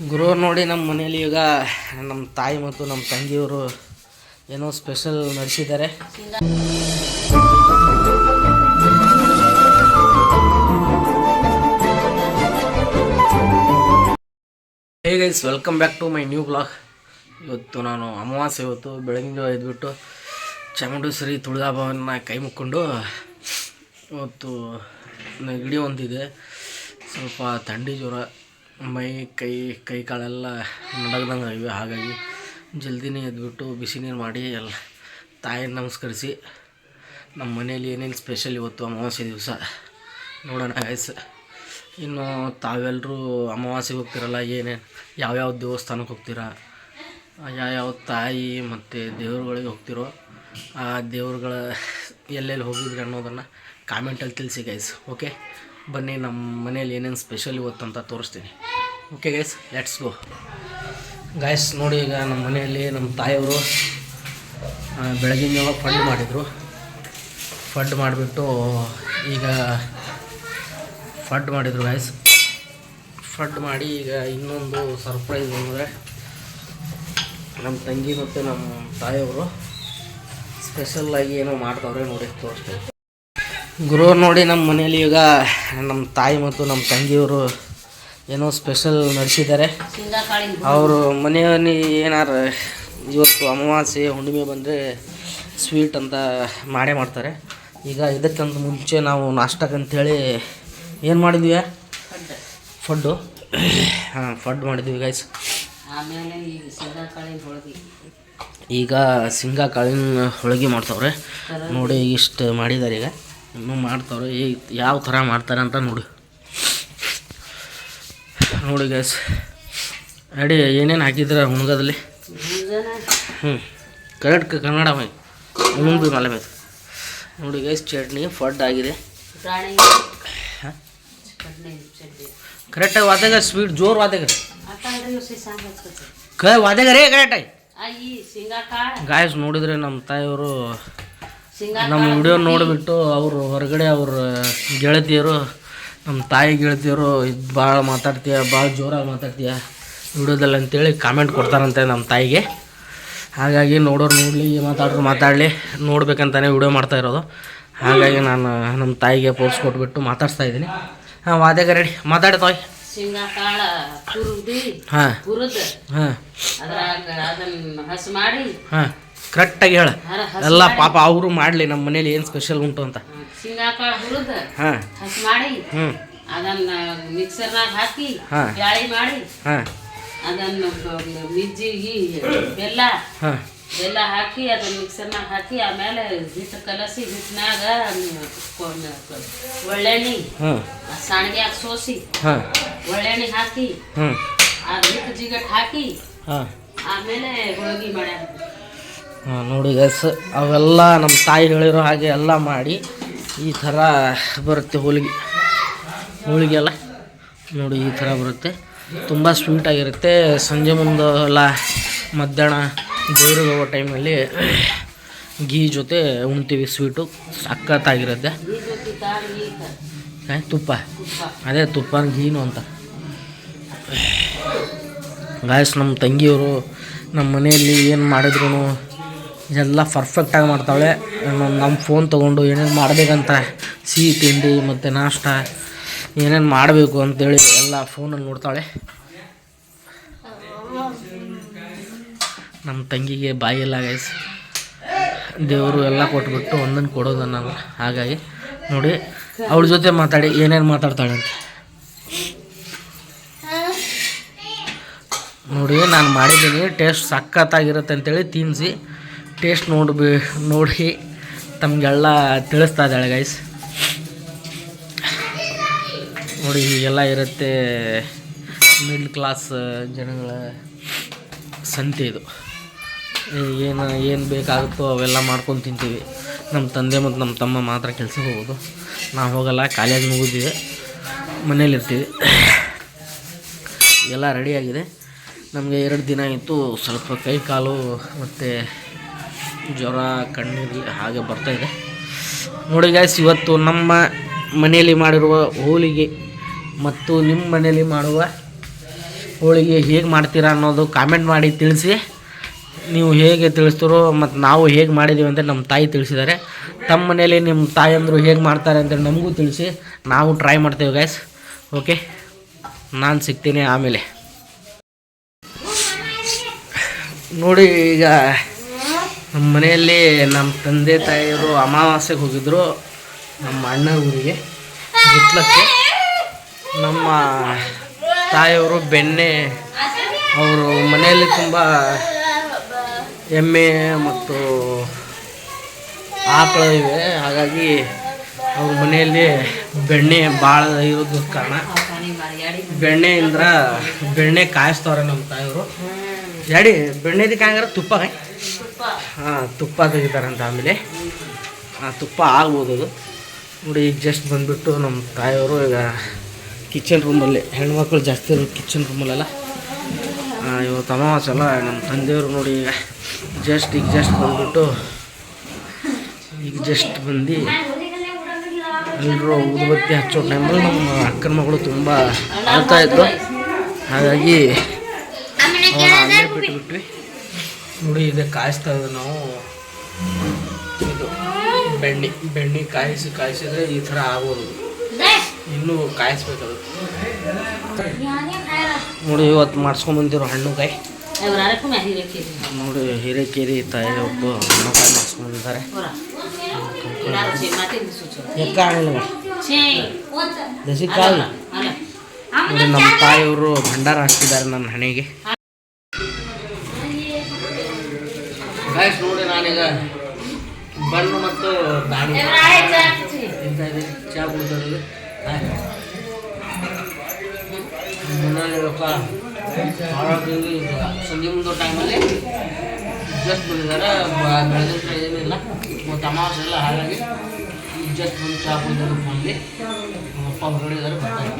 ಗುರು ನೋಡಿ ನಮ್ಮ ಮನೇಲಿ ಈಗ ನಮ್ಮ ತಾಯಿ ಮತ್ತು ನಮ್ಮ ತಂಗಿಯವರು ಏನೋ ಸ್ಪೆಷಲ್ ನಡೆಸಿದ್ದಾರೆ. Hey guys welcome back to my new blog ಇವತ್ತು ನಾನು ಅಮಾವಾಸ್ಯೆ ಇವತ್ತು, ಬೆಳಗಿನ ಎದ್ಬಿಟ್ಟು ಚಾಮುಂಡೇಶ್ವರಿ ತುಳಜಾಭವನ ಕೈ ಮುಕ್ಕೊಂಡು ಇವತ್ತು ನೆಗಡಿ ಒಂದಿದೆ. ಸ್ವಲ್ಪ ಥಂಡಿ ಜ್ವರ ಮೈ, ಕೈ ಕೈ ಕಾಲೆಲ್ಲ ನಡಗ್ದಂಗೆ ಆಗಿವೆ ಹಾಗಾಗಿ ಜಲ್ದಿನೇ ಎದ್ಬಿಟ್ಟು ಬಿಸಿ ನೀರು ಮಾಡಿ ಎಲ್ಲ ತಾಯಿನ ನಮಸ್ಕರಿಸಿ ನಮ್ಮ ಮನೇಲಿ ಏನೇನು ಸ್ಪೆಷಲ್ ಇವತ್ತು ಅಮಾವಾಸ್ಯೆ ದಿವಸ ನೋಡೋಣ ಗಾಯಸ್ ಇನ್ನು ತಾವೆಲ್ಲರೂ ಅಮಾವಾಸ್ಯೆಗೆ ಹೋಗ್ತಿರಲ್ಲ, ಏನೇನು, ಯಾವ್ಯಾವ ದೇವಸ್ಥಾನಕ್ಕೆ ಹೋಗ್ತೀರಾ, ಯಾವ್ಯಾವ ತಾಯಿ ಮತ್ತು ದೇವ್ರುಗಳಿಗೆ ಹೋಗ್ತಿರೋ ಆ ದೇವ್ರುಗಳ ಎಲ್ಲೆಲ್ಲಿ ಹೋಗಿದ್ರಿ ಅನ್ನೋದನ್ನು ಕಾಮೆಂಟಲ್ಲಿ ತಿಳಿಸಿ ಗೈಸ್ ಓಕೆ ಬನ್ನಿ ನಮ್ಮ ಮನೇಲಿ ಏನೇನು ಸ್ಪೆಷಲ್ ಇವತ್ತು ಅಂತ ತೋರಿಸ್ತೀನಿ. Okay guys let's go guys ನೋಡಿ ಈಗ ನಮ್ಮ ಮನೆಯಲ್ಲಿ ನಮ್ಮ ತಾಯಿಯವರು ಬೆಳಗಿನ ಜಾವ ಫಂಡ್ ಮಾಡಿದರು. ಫಂಡ್ ಮಾಡಿಬಿಟ್ಟು ಈಗ ಫಡ್ ಮಾಡಿದರು ಗಾಯ್ಸ್ ಫಡ್ ಮಾಡಿ ಈಗ ಇನ್ನೊಂದು ಸರ್ಪ್ರೈಸ್ ಅಂದರೆ ನಮ್ಮ ತಂಗಿ ಮತ್ತು ನಮ್ಮ ತಾಯಿಯವರು ಸ್ಪೆಷಲ್ಲಾಗಿ ಏನೋ ಮಾಡ್ತಾವ್ರೆ ನೋಡಿ, ತೋರಿಸ್ತೀನಿ. ಗುರು ನೋಡಿ ನಮ್ಮ ಮನೇಲಿ ಈಗ ನಮ್ಮ ತಾಯಿ ಮತ್ತು ನಮ್ಮ ತಂಗಿಯವರು ಏನೋ ಸ್ಪೆಷಲ್ ನಡೆಸಿದ್ದಾರೆ. ಅವರು ಮನೆಯಲ್ಲಿ ಏನಾರು ಇವತ್ತು ಅಮಾವಾಸ್ಯೆ ಹುಣ್ಣಿಮೆ ಬಂದರೆ ಸ್ವೀಟ್ ಅಂತ ಮಾಡೇ ಮಾಡ್ತಾರೆ. ಈಗ ಇದಕ್ಕಂತ ಮುಂಚೆ ನಾವು ನಾಷ್ಟಕ್ಕಂಥೇಳಿ ಏನು ಮಾಡಿದ್ವಿ? ಫಡ್ಡು. ಹಾಂ ಫಡ್ ಮಾಡಿದ್ವಿ ಗೈಸ್ ಈಗ ಶೇಂಗಾ ಕಾಳಿನ ಹೋಳಿಗೆ ಮಾಡ್ತಾವ್ರೆ. ನೋಡಿ ಇಷ್ಟು ಮಾಡಿದ್ದಾರೆ ಈಗ. ಇನ್ನೂ ಮಾಡ್ತಾವ್ರೆ. ಈ ಯಾವ ಥರ ಮಾಡ್ತಾರೆ ಅಂತ ನೋಡಿ. ನೋಡಿ ಗ್ಯಾಸ್ ಅಡಿ ಏನೇನು ಹಾಕಿದ್ರ ಹುಣಗದಲ್ಲಿ? ಹ್ಞೂ ಕರೆಕ್ಟ್ ಕನ್ನಡ ಮೈ ಹುಣ್ಣು ಮಲೆ ಮೇಲೆ ನೋಡಿ ಗ್ಯಾಸ್ ಚಟ್ನಿ ಫಡ್ ಆಗಿದೆ. ಕರೆಕ್ಟಾಗಿ ವಾದ್ಯಾಗ ಸ್ವೀಟ್ ಜೋರು ವಾದ್ಯಾಗ ಕ ವಾದ್ಯಾಗ ರೇ ಕರೆಕ್ಟಾಗಿ ಗಾಯಸ್ ನೋಡಿದ್ರೆ ನಮ್ಮ ತಾಯಿಯವರು ನಮ್ಮ ವಿಡಿಯೋ ನೋಡಿಬಿಟ್ಟು ಅವರು ಹೊರಗಡೆ ಅವ್ರ ಗೆಳತಿಯರು ನಮ್ಮ ತಾಯಿ ಗೆಳತಿಯರು ಇದು ಭಾಳ ಮಾತಾಡ್ತೀಯ ಭಾಳ ಜೋರಾಗಿ ಮಾತಾಡ್ತೀಯ ವಿಡಿಯೋದಲ್ಲಿ ಅಂತೇಳಿ ಕಾಮೆಂಟ್ ಕೊಡ್ತಾರಂತೆ ನಮ್ಮ ತಾಯಿಗೆ. ಹಾಗಾಗಿ ನೋಡೋರು ನೋಡಲಿ ಮಾತಾಡ್ರು ಮಾತಾಡಲಿ ನೋಡ್ಬೇಕಂತಾನೆ ವಿಡಿಯೋ ಮಾಡ್ತಾ ಇರೋದು. ಹಾಗಾಗಿ ನಾನು ನಮ್ಮ ತಾಯಿಗೆ ಪೋಸ್ಟ್ ಕೊಟ್ಬಿಟ್ಟು ಮಾತಾಡ್ತಾ ಇದ್ದೀನಿ. ಹಾಂ ವಾದ್ಯಾಗ ರೆಡಿ ಮಾತಾಡಿ ತಾಯಿ. ಹಾಂ. ಹಾಂ. ಅದ್ರಾಗ ಅದನ್ನ ಹಸ್ ಮಾಡಿ ಹಾಂ. ಕರೆಕ್ಟಾಗಿ ಹೇಳ. ಎಲ್ಲ ಪಾಪ ಅವರು ಮಾಡಲಿ ನಮ್ಮ ಮನೇಲಿ ಏನು ಸ್ಪೆಷಲ್ ಉಂಟು ಅಂತ. ಒಳ್ಳೆಣ್ಣಿ ಹುರಿದ ಹಾಂ. ಹಸಿ ಮಾಡಿ ಹ್ಞೂ ಅದನ್ನ ಮಿಕ್ಸರ್ನಾಗ ಹಾಕಿ ಹಾ. ಬ್ಯಾಳಿ ಮಾಡಿ ಹಾಂ. ಅದನ್ನು ಬ- ಮಿಜ್ಜಿಗಿ ಬೆಲ್ಲ ಹಾಂ. ಬೆಲ್ಲ ಹಾಕಿ ಅದನ್ನ ಮಿಕ್ಸರ್ನಾಗ ಹಾಕಿ ಆಮೇಲೆ ಹಿಟ್ಟು ಕಲಸಿ ಹಿಟ್ಟಿನಾಗ ಒಳ್ಳೆಣ್ಣೆ ಹಾಂ. ಸಾಣಿಗ್ಯಾಗ ಸೋಸಿ ಹಾಂ. ಒಳ್ಳೆಣ್ಣೆ ಹಾಕಿ ಹ್ಞೂ ಆ ಹಿಟ್ಟು ಜಿಗಟ್ ಹಾಕಿ ಹಾಂ. ಆಮೇಲೆ ಹೋಳಿಗೆ ಮಾಡ್ಯಾರ. ನೋಡಿ ಗಸ್ ಅವೆಲ್ಲ ನಮ್ಮ ತಾಯಿ ಹೇಳಿರೋ ಹಾಗೆ ಎಲ್ಲ ಮಾಡಿ ಈ ಥರ ಬರುತ್ತೆ ಹೋಳಿಗೆ. ಹೋಳಿಗೆ ಎಲ್ಲ ನೋಡಿ ಈ ಥರ ಬರುತ್ತೆ. ತುಂಬ ಸ್ವೀಟಾಗಿರುತ್ತೆ ಸಂಜೆ ಮುಂದೆ ಎಲ್ಲ ಮಧ್ಯಾಹ್ನ ಹೋಗೋ ಟೈಮಲ್ಲಿ ಗೀ ಜೊತೆ ಉಣ್ತೀವಿ ಸ್ವೀಟು ಸಖತ್ತಾಗಿರುತ್ತೆ. ತುಪ್ಪ. ಅದೇ ತುಪ್ಪ ಗೀನು ಅಂತ. ಗಾಯಸ್ ನಮ್ಮ ತಂಗಿಯವರು ನಮ್ಮ ಮನೆಯಲ್ಲಿ ಏನು ಮಾಡಿದ್ರು ಎಲ್ಲ ಪರ್ಫೆಕ್ಟಾಗಿ ಮಾಡ್ತಾಳೆ ನಮ್ಮ ಫೋನ್ ತೊಗೊಂಡು ಏನೇನು ಮಾಡಬೇಕಂತ, ಸಿಹಿ ತಿಂಡಿ ಮತ್ತು ನಾಷ್ಟ, ಏನೇನು ಮಾಡಬೇಕು ಅಂತೇಳಿ ಎಲ್ಲ ಫೋನಲ್ಲಿ ನೋಡ್ತಾಳೆ ನಮ್ಮ ತಂಗಿಗೆ ಬಾಯಿಲ್ಲ ಗೈಸ್ ದೇವರು ಎಲ್ಲ ಕೊಟ್ಬಿಟ್ಟು ಒಂದನ್ನು ಕೊಡೋದನ್ನಲ್ಲ ಹಾಗಾಗಿ ನೋಡಿ, ಅವಳ ಜೊತೆ ಮಾತಾಡಿ ಏನೇನು ಮಾತಾಡ್ತಾಳೆ ಅಂತ. ನೋಡಿ, ನಾನು ಮಾಡಿದ್ದೀನಿ ಟೇಸ್ಟ್ ಸಖತ್ತಾಗಿರುತ್ತೆ ಅಂತೇಳಿ ತಿನ್ನಿಸಿ ಟೇಸ್ಟ್ ನೋಡಿ ನೋಡಿ ತಮಗೆಲ್ಲ ತಿಳಿಸ್ತಾ ಇದ್ದಾಳೆ ಗೈಸ್ ನೋಡಿ, ಹೀಗೆಲ್ಲ ಇರುತ್ತೆ ಮಿಡ್ಲ್ ಕ್ಲಾಸ್ ಜನಗಳ ಸಂತೆ ಇದು. ಏನು ಏನು ಬೇಕಾಗುತ್ತೋ ಅವೆಲ್ಲ ಮಾಡ್ಕೊಂಡು ತಿಂತೀವಿ. ನಮ್ಮ ತಂದೆ ಮತ್ತು ನಮ್ಮ ತಮ್ಮ ಮಾತ್ರ ಕೆಲಸ ಹೋಗೋದು. ನಾವು ಹೋಗಲ್ಲ, ಕಾಲೇಜ್ ಮುಗಿದಿದೆ. ಮನೇಲಿರ್ತೀವಿ ಎಲ್ಲ ರೆಡಿಯಾಗಿದೆ ನಮಗೆ ಎರಡು ದಿನ ಇತ್ತು ಸ್ವಲ್ಪ ಕೈ ಕಾಲು ಮತ್ತು ಜ್ವರ, ಕಣ್ಣೀರು ಹಾಗೆ ಬರ್ತಾಯಿದೆ ನೋಡಿ ಗಾಯ್ಸ್ ಇವತ್ತು ನಮ್ಮ ಮನೆಯಲ್ಲಿ ಮಾಡಿರುವ ಹೋಳಿಗೆ ಮತ್ತು ನಿಮ್ಮ ಮನೆಯಲ್ಲಿ ಮಾಡುವ ಹೋಳಿಗೆ ಹೇಗೆ ಮಾಡ್ತೀರಾ ಅನ್ನೋದು ಕಾಮೆಂಟ್ ಮಾಡಿ ತಿಳಿಸಿ. ನೀವು ಹೇಗೆ ತಿಳಿಸ್ತೀರೋ ಮತ್ತು ನಾವು ಹೇಗೆ ಮಾಡಿದ್ದೀವಿ ಅಂತ ನಮ್ಮ ತಾಯಿ ತಿಳಿಸಿದ್ದಾರೆ. ತಮ್ಮ ಮನೇಲಿ ನಿಮ್ಮ ತಾಯಿಯಂದರು ಹೇಗೆ ಮಾಡ್ತಾರೆ ಅಂತ ನಮಗೂ ತಿಳಿಸಿ. ನಾವು ಟ್ರೈ ಮಾಡ್ತೇವೆ ಗ್ಯಾಸ್ ಓಕೆ ನಾನು ಸಿಗ್ತೀನಿ ಆಮೇಲೆ. ನೋಡಿ ಈಗ ನಮ್ಮ ಮನೆಯಲ್ಲಿ ನಮ್ಮ ತಂದೆ ತಾಯಿಯವರು ಅಮಾವಾಸ್ಯೆಗೆ ಹೋಗಿದ್ರು ನಮ್ಮ ಅಣ್ಣ ಊರಿಗೆ. ಬಿತ್ಲಕ್ಕೆ ನಮ್ಮ ತಾಯಿಯವರು ಬೆಣ್ಣೆ, ಅವರು ಮನೆಯಲ್ಲಿ ತುಂಬ ಎಮ್ಮೆ ಮತ್ತು ಆಕಳು ಇವೆ. ಹಾಗಾಗಿ ಅವ್ರ ಮನೆಯಲ್ಲಿ ಬೆಣ್ಣೆ ಭಾಳ ಇರೋದು ಕಾರಣ. ಬೆಣ್ಣೆಯಿಂದ ಬೆಣ್ಣೆ ಕಾಯಿಸ್ತವ್ರೆ ನಮ್ಮ ತಾಯಿಯವರು. ಯಾಡಿ, ಬೆಣ್ಣೆದಿ ಕಾಯಂಗಾರ ತುಪ್ಪ ಹಾಂ, ತುಪ್ಪ ತೆಗಿತಾರಂತ ಆಮೇಲೆ. ತುಪ್ಪ ಆಗ್ಬೋದು ಅದು. ನೋಡಿ, ಈಗ ಜಸ್ಟ್ ಬಂದುಬಿಟ್ಟು ನಮ್ಮ ತಾಯಿಯವರು ಈಗ ಕಿಚನ್ ರೂಮಲ್ಲಿ ಹೆಣ್ಮಕ್ಳು ಜಾಸ್ತಿ ಇರೋ ಕಿಚನ್ ರೂಮಲ್ಲೆಲ್ಲ ಇವತ್ತು ಅಮಾವಾಸ್ಯೆ ಅಲ್ಲ, ನಮ್ಮ ತಂದೆಯವರು ನೋಡಿ ಈಗ ಜಸ್ಟ್ ಈಗ ಜಸ್ಟ್ ಬಂದುಬಿಟ್ಟು ಈಗ ಜಸ್ಟ್ ಬಂದು ಎಲ್ಲರೂ ಊದುಬತ್ತಿ ಹಚ್ಚೋ ಟೈಮಲ್ಲಿ ನಮ್ಮ ಅಕ್ಕನ ಮಗಳು ತುಂಬ ಇದ್ರು. ಹಾಗಾಗಿ ಬಿಟ್ಬಿಟ್ವಿ. ನೋಡಿ ಇದೆ ಕಾಯಿಸ್ತಾ ಇದ್ದೀವಿ ನಾವು. ಇದು ಬೆಣ್ಣೆ ಬೆಣ್ಣೆ ಕಾಯಿಸಿ ಕಾಯಿಸಿದ್ರೆ ಈ ಥರ ಆಗೋದು ಇನ್ನೂ ಕಾಯಿಸ್ಬೇಕದು. ನೋಡಿ ಇವತ್ತು ಮಾಡಿಸ್ಕೊಂಬಂದಿರೋ ಹಣ್ಣುಕಾಯಿ ನೋಡಿ ಹೀರೆಕೇರಿ ತಾಯಿ ಒಬ್ಬ ಹಣ್ಣುಕಾಯಿ ಮಾಡಿಸ್ಕೊಂಡಿದ್ದಾರೆ ದಸಿಕಾಯಿ. ನೋಡಿ ನಮ್ಮ ತಾಯಿಯವರು ಭಂಡಾರ ಹಾಕ್ತಿದ್ದಾರೆ ನನ್ನ ಹಣೆಗೆ. ಗಾಯ್ಸ್ ನೋಡಿ ನಾನೀಗ ಬಣ್ಣು ಮತ್ತು ಇದ್ದೀನಿ. ಚಹಾ ಕುಡಿದವ್ರಿಗೆ ಮನೆಯಲ್ಲಿ ರೊಕ್ಕ ಸಂಜೆ ಮುಂದೆ ಟೈಮಲ್ಲಿ ಜಸ್ಟ್ ಬಂದಿದ್ದಾರೆ. ಬೆಳೆದಿದ್ರೆ ಏನಿಲ್ಲ ಮತ್ತು ಅಮಾವಾಸ್ಯೆ ಎಲ್ಲ ಹಾಗಾಗಿ ಜಸ್ಟ್ ಬಂದು ಚಹಾ ಕುಡಿದ್ರು ಫೋನಲ್ಲಿ ಅಪ್ಪ ಹೊರಗಡೆ ಇದ್ದಾರೆ ಬರ್ತಾರೆ.